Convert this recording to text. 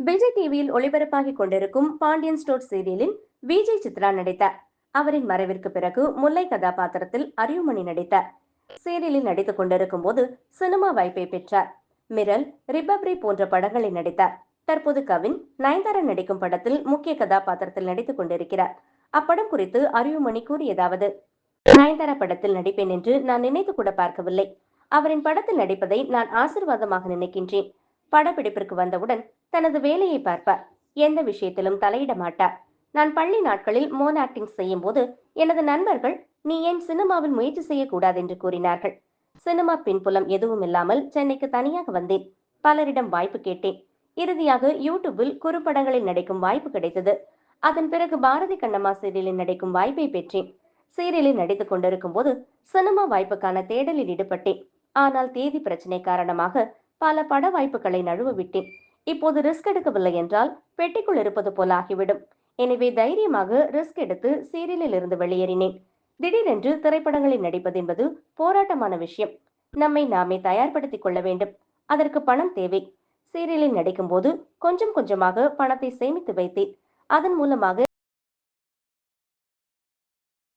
விஜய் டிவியில் ஒளிபரப்பாகிக் கொண்டிருக்கும் பாண்டியன் ஸ்டோர் சீரியலில் விஜய் சித்ரா நடித்தார். அவரின் மறைவிற்கு பிறகு முல்லை கதாபாத்திரத்தில் அரியுமணி நடித்தார். சீரியலில் நடித்துக் கொண்டிருக்கும் போது சினிமா வாய்ப்பை பெற்றார். மிரல் ரிபப்ரி போன்ற படங்களில் நடித்தார். தற்போது கவின் நயன்தாரா நடிக்கும் படத்தில் முக்கிய கதாபாத்திரத்தில் நடித்துக் கொண்டிருக்கிறார். அப்படம் குறித்து அரியுமணி கூறியதாவது நயன்தாரா படத்தில் நடிப்பேன் என்று நான் நினைத்து கூட பார்க்கவில்லை. அவரின் படத்தில் நடிப்பதை நான் ஆசிர்வாதமாக நினைக்கின்றேன். படப்பிடிப்பிற்கு வந்தவுடன் தனது வேலையை பார்ப்பார். எந்த விஷயத்திலும் தலையிட மாட்டார். நான் பள்ளி நாட்களில் மோன் ஆக்டிங் செய்யும் போது எனது நண்பர்கள் நீ ஏன் சினிமாவில் முயற்சி செய்யக்கூடாது என்று கூறினார்கள். சினிமா பின்புலம் எதுவும் இல்லாமல் சென்னைக்கு தனியாக வந்தேன். பலரிடம் வாய்ப்பு கேட்டேன். இறுதியாக யூடியூபில் குறுப்படங்களில் நடிக்கும் வாய்ப்பு கிடைத்தது. அதன் பிறகு பாரதி கண்ணம்மா சீரியலில் நடிக்கும் வாய்ப்பை பெற்றேன். சீரியலில் நடித்துக் கொண்டிருக்கும் போது சினிமா வாய்ப்புக்கான தேடலில் ஈடுபட்டேன். ஆனால் தேதி பிரச்சனை காரணமாக பல பட வாய்ப்புகளை நழுவ விட்டேன். இப்போது ரிஸ்க் எடுக்கவில்லை என்றால் பெட்டிக்குள் இருப்பது போல ஆகிவிடும். எனவே தைரியமாக ரிஸ்க் எடுத்து சீரியலில் இருந்து வெளியேறினேன். திடீரென்று திரைப்படங்களில் நடிப்பது என்பது போராட்டமான விஷயம். நம்மை நாமே தயார்படுத்திக் கொள்ள வேண்டும். அதற்கு பணம் தேவை. சீரியலில் நடிக்கும் போது கொஞ்சம் கொஞ்சமாக பணத்தை சேமித்து வைத்தேன். அதன் மூலமாக